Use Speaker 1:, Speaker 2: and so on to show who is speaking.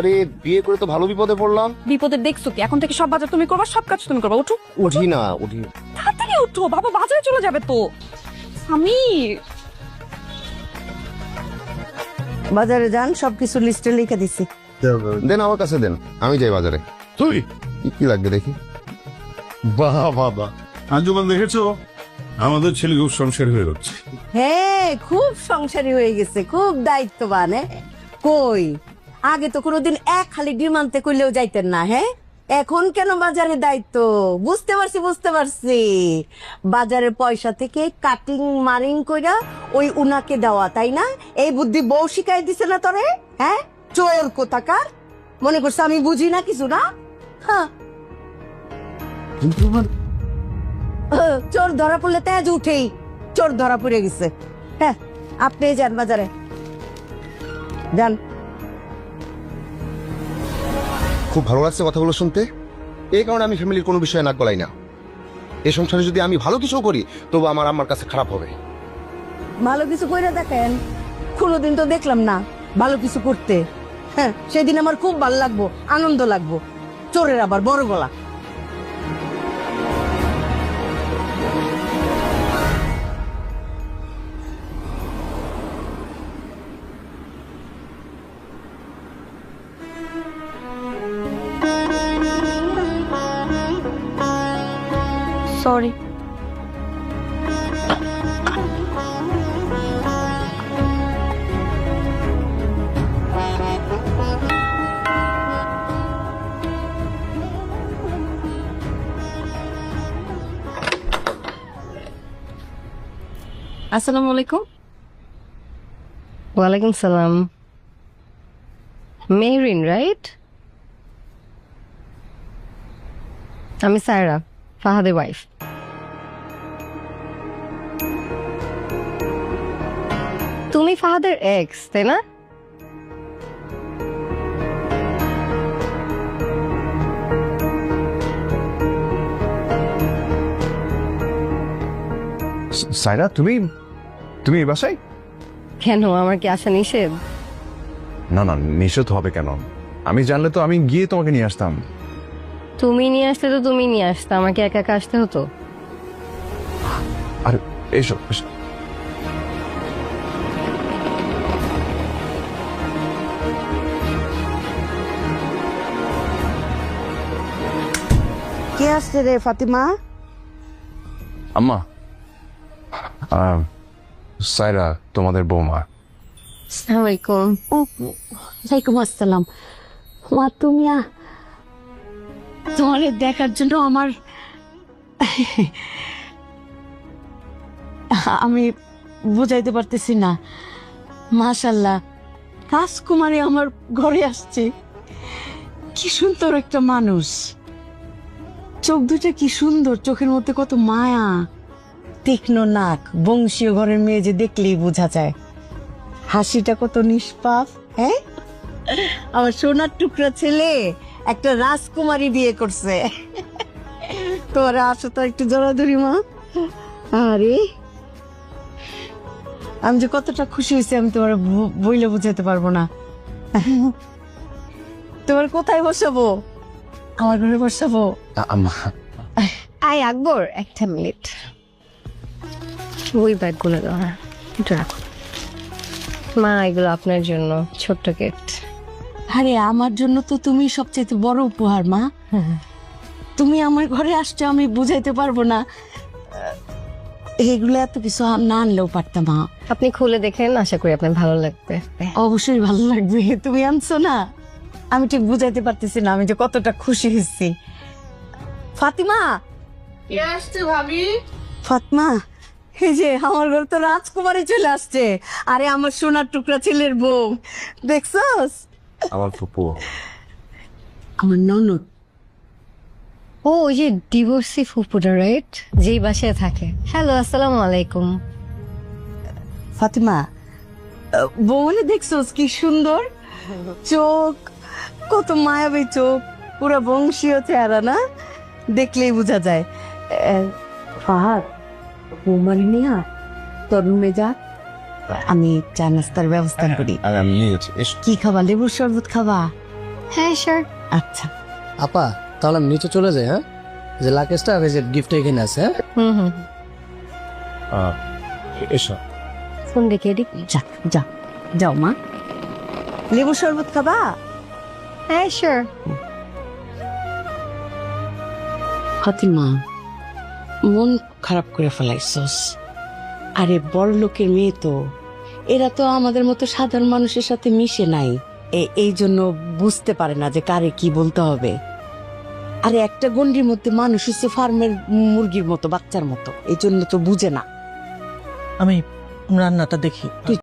Speaker 1: আরে বিয়ে করে তো ভালো বিপদে পড়লাম।
Speaker 2: বিপদের দেখছ কি? এখন থেকে সব বাজার তুমি করবা সব কাজ তুমি করবা উঠো।
Speaker 1: উঠি না উঠি।
Speaker 2: তাড়াতাড়ি উঠো বাবা বাজারে চলে যাবে তো। আমি
Speaker 3: বাজারে যান সবকিছু লিস্টে লিখে দিছি।
Speaker 1: দেন আমার কাছে দেন আমি যাই বাজারে।
Speaker 4: তুই?
Speaker 1: কি কি লাগবে দেখি?
Speaker 4: বাহ বাবা আঞ্জুমান দেখেছ? আমাদের ছেলে খুব সংসার হয়ে যাচ্ছে।
Speaker 3: হ্যাঁ খুব সংসারী হয়ে গেছে খুব দায়িত্ববান হ্যাঁ? কই? আগে তো কোনোদিন এক খালি ডিম আনতে করলেও যাইতেন না হ্যাঁ? এখন কেন বাজারে দায়িত্ব? বুঝতে পারছি বুঝতে পারছি। বাজারের পয়সা থেকে কাটিং মারিং কইরা ওই উনাকে দেওয়া তাই না? এই বুদ্ধি বউ শিখাই দিছে না তোরে হ্যাঁ? চোর কোথাকার? মনে করছে আমি বুঝি না কিছু না? হ্যাঁ। আহ, চোর ধরা পড়লে তেজ উঠেই চোর ধরা পড়ে গেছে। হ্যাঁ আপনি যান বাজারে। যান।
Speaker 1: খুব ভালো লাগছে কথাগুলো শুনতে। এই কারণে আমি ফ্যামিলির কোনো বিষয়ে নাক গলাই না। এ সংসারে যদি আমি ভালো কিছু করি, তবু আমার আমার কাছে খারাপ হবে।
Speaker 3: ভালো কিছু করে দেখেন, কোনোদিন তো দেখলাম না ভালো কিছু করতে। হ্যাঁ সেদিন আমার খুব ভালো লাগবো, আনন্দ লাগবো। চোরের আবার বড় গলা।
Speaker 2: সরি। আসসালামু আলাইকুম।
Speaker 5: ওয়ালাইকুম সালাম। মেহরিন রাইট আমি সায়রা ফাহাদের ওয়াইফ তুমি ফাহাদের এক্স তাই না?
Speaker 6: সাইরা তুমি তুমি এই বাসায়?
Speaker 5: কেন আমার কি আসা নিষেধ?
Speaker 6: না না নিষেধ হবে কেন? আমি জানলে তো আমি গিয়ে তোমাকে নিয়ে আসতাম।
Speaker 5: তুমি নিয়ে আসতে তো তুমি নিয়ে আসতে আমাকে একা একা আসতে হতো।
Speaker 6: আর এসো এসো।
Speaker 3: আসছে রে ফাতিমা
Speaker 6: আম্মা আহ, সাইরা তোমাদের বৌমা
Speaker 5: আসসালামু আলাইকুম
Speaker 3: ওয়ালাইকুম আসসালাম মা তুমি তোমারে দেখার জন্য আমার আমি বুঝাইতে পারতেছি না। মাশাল্লাহ রাজকুমারী আমার ঘরে আসছে। কি সুন্দর একটা মানুষ। চোখ দুটা কি সুন্দর, চোখের মধ্যে কত মায়া। তীক্ষ্ণ নাক, বংশীয় ঘরের মেয়ে যে দেখলেই বোঝা যায়। হাসিটা কত নিষ্পাপ হ্যাঁ? আমার সোনার টুকরা ছেলে একটা রাজকুমারী বিয়ে করছে। তোরা আসো তো একটু জড়াধরি মা। আরে। আমি যে কতটা খুশি হয়েছি, আমি তোমার বইলে বুঝাতে পারব না। তোমার কোথায় বসাবো? আমার ঘরে বসাবো?
Speaker 5: আই আকবর একটা মিনিট। ওই ব্যাগগুলো দাও হ্যাঁ একটু রাখো। মা এগুলো আপনার জন্য ছোট্ট গিফট
Speaker 3: আরে আমার জন্য তো তুমি সবচেয়ে বড় উপহার মা। তুমি আমার ঘরে আসছো আমি বুঝাইতে পারব না। এগুলো এত কিছু না আনলেও পারতাম মা।
Speaker 5: আপনি খুলে দেখেন আশা করি আপনার ভালো লাগবে।
Speaker 3: অবশ্যই ভালো লাগবে তুমি আনছো না। আমি ঠিক বুঝাইতে পারতেছি না আমি যে কতটা খুশি হয়েছি। ফাতিমা! ফাতিমা এই যে আমার ঘর তো রাজকুমারী চলে আসছে। আরে আমার সোনার টুকরা ছেলের বউ দেখছস?
Speaker 6: আমার ফুপু
Speaker 3: আমার ননদ।
Speaker 5: ও ওই যে ডিভোর্সি ফুপুটা রাইট যেই বাসায় থাকে। হ্যালো আসসালামু আলাইকুম।
Speaker 3: ফাতিমা আহ, বউলে দেখছোস কি সুন্দর? চোখ কত মায়াবী চোখ পুরো বংশীয় চেহারা না? দেখলেই বোঝা যায়। ফাহাদ বৌমারি নিয়া তোর রুমে আমি চা নাস্তার ব্যবস্থা করি।
Speaker 1: নিয়ে যাচ্ছি।
Speaker 3: কি খাবা? লেবুর শরবত খাবা?
Speaker 5: হ্যাঁ স্যার
Speaker 3: আচ্ছা।
Speaker 7: আপা তাহলে আমি নিচে চলে যাই হ্যাঁ? যে লাকেজটা আর এই যে গিফট এখানে আছে হ্যাঁ?
Speaker 5: হুম হুম।
Speaker 4: এসো।
Speaker 5: ফোন দেখে এদিক।
Speaker 3: যা যা। যাও মা। লেবু শরবত খাবা?
Speaker 5: হ্যাঁ স্যার
Speaker 3: ফাতিমা মন খারাপ করে ফেলাইছস। আরে বড় লোকের মেয়ে তো। এরা তো আমাদের মতো সাধারণ মানুষের সাথে মিশে নাই। এ- এই জন্য বুঝতে পারে না যে কারে কি বলতে হবে। আরে একটা গন্ডির মধ্যে মানুষ হচ্ছে ফার্মের মুরগির মতো বাচ্চার মতো। এই জন্য তো বুঝে না।
Speaker 8: আমি রান্নাটা দেখি।